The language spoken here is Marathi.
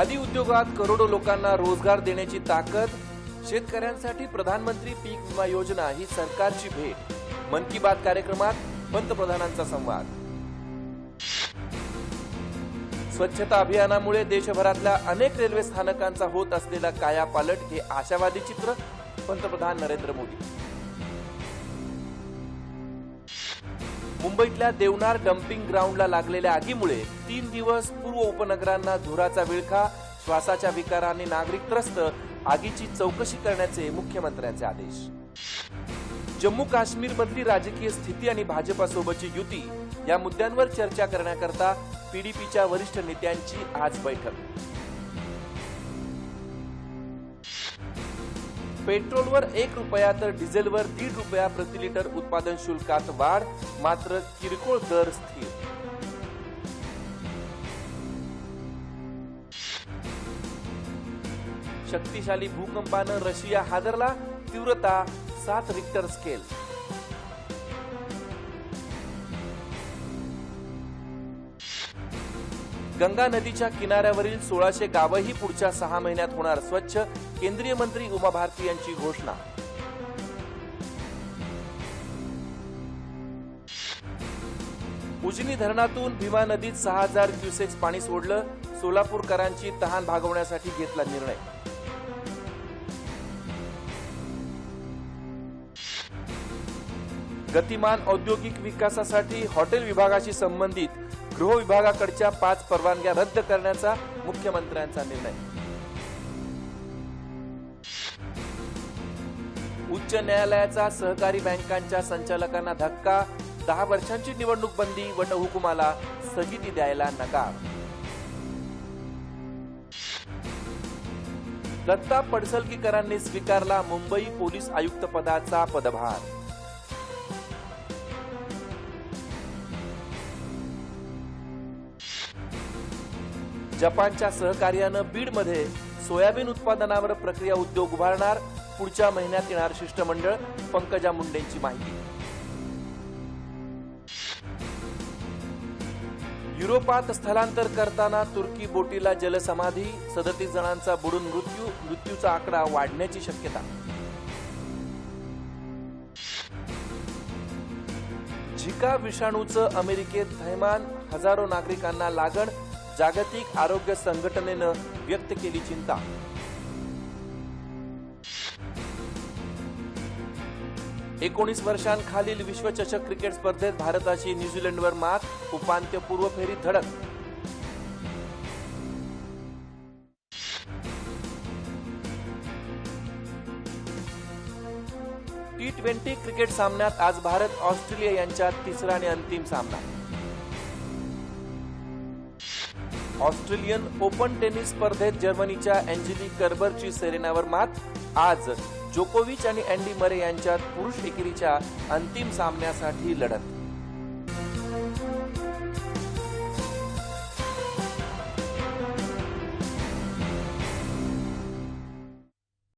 खादी उद्योगात करोडो लोकांना रोजगार देण्याची ताकद शेतकऱ्यांसाठी प्रधानमंत्री पीक विमा योजना ही सरकारची भेट. मन की बात कार्यक्रमात पंतप्रधानांचा संवाद. स्वच्छता अभियानामुळे देशभरातल्या अनेक रेल्वे स्थानकांचा होत असलेला कायापालट हे आशावादी चित्र पंतप्रधान नरेंद्र मोदी. मुंबईतल्या देवनार डम्पिंग ग्राउंडला लागलेल्या आगीमुळे तीन दिवस पूर्व उपनगरांना धुराचा विळखा श्वासाच्या विकाराने नागरिक त्रस्त आगीची चौकशी करण्याचे मुख्यमंत्र्यांचे आदेश. जम्मू काश्मीरमधली राजकीय स्थिती आणि भाजपासोबतची युती या मुद्द्यांवर चर्चा करण्याकरता पीडीपीच्या वरिष्ठ नेत्यांची आज बैठक. पेट्रोलवर एक रुपया तर डिझेलवर दीड रुपया प्रति लिटर उत्पादन शुल्कात वाढ मात्र किरकोळ दर स्थिर. शक्तिशाली भूकंपानं रशिया हादरला तीव्रता सात रिक्टर स्केल. गंगा नदीच्या किनाऱ्यावरील सोळाशे गावंही पुढच्या सहा महिन्यात होणार स्वच्छ केंद्रीय मंत्री उमा भारती यांची घोषणा. उजनी धरणातून भीमा नदीत सहा हजार क्युसेक्स पाणी सोडलं सोलापूरकरांची तहान भागवण्यासाठी घेतला निर्णय. गतिमान औद्योगिक विकासासाठी हॉटेल विभागाशी संबंधित गृह विभागाकडच्या पाच परवानग्या रद्द करण्याचा मुख्यमंत्र्यांचा निर्णय. उच्च न्यायालयाचा सहकारी बँकांच्या संचालकांना धक्का दहा वर्षांची निवडणूक बंदी वटहुकुमाला स्थगिती द्यायला नकार. दत्ता पडसलगीकरांनी स्वीकारला मुंबई पोलीस आयुक्त पदाचा पदभार. जपानच्या सहकार्यानं बीडमध्ये सोयाबीन उत्पादनावर प्रक्रिया उद्योग उभारणार पुढच्या महिन्यात येणार शिष्टमंडळ पंकजा मुंडेंची माहिती. युरोपात स्थलांतर करताना तुर्की बोटीला जलसमाधी सदतीस जणांचा बुडून मृत्यू मृत्यूचा आकडा वाढण्याची शक्यता. झिका विषाणूचं अमेरिकेत थैमान हजारो नागरिकांना लागण जागतिक आरोग्य संघटनेनं व्यक्त केली चिंता. एकोणीस वर्षांखालील विश्वचषक क्रिकेट स्पर्धेत भारताची न्यूझीलंडवर मात उपांत्यपूर्व फेरीत धडक. टी ट्वेंटी क्रिकेट सामन्यात आज भारत ऑस्ट्रेलिया यांच्यात तिसरा आणि अंतिम सामना. ऑस्ट्रेलियन ओपन टेनिस स्पर्धेत जर्मनीच्या अँजेली कर्बरची सेरेनावर मात. आज जोकोविच आणि अँडी मरे यांच्यात पुरुष एकेरीच्या अंतिम सामन्यासाठी लढत.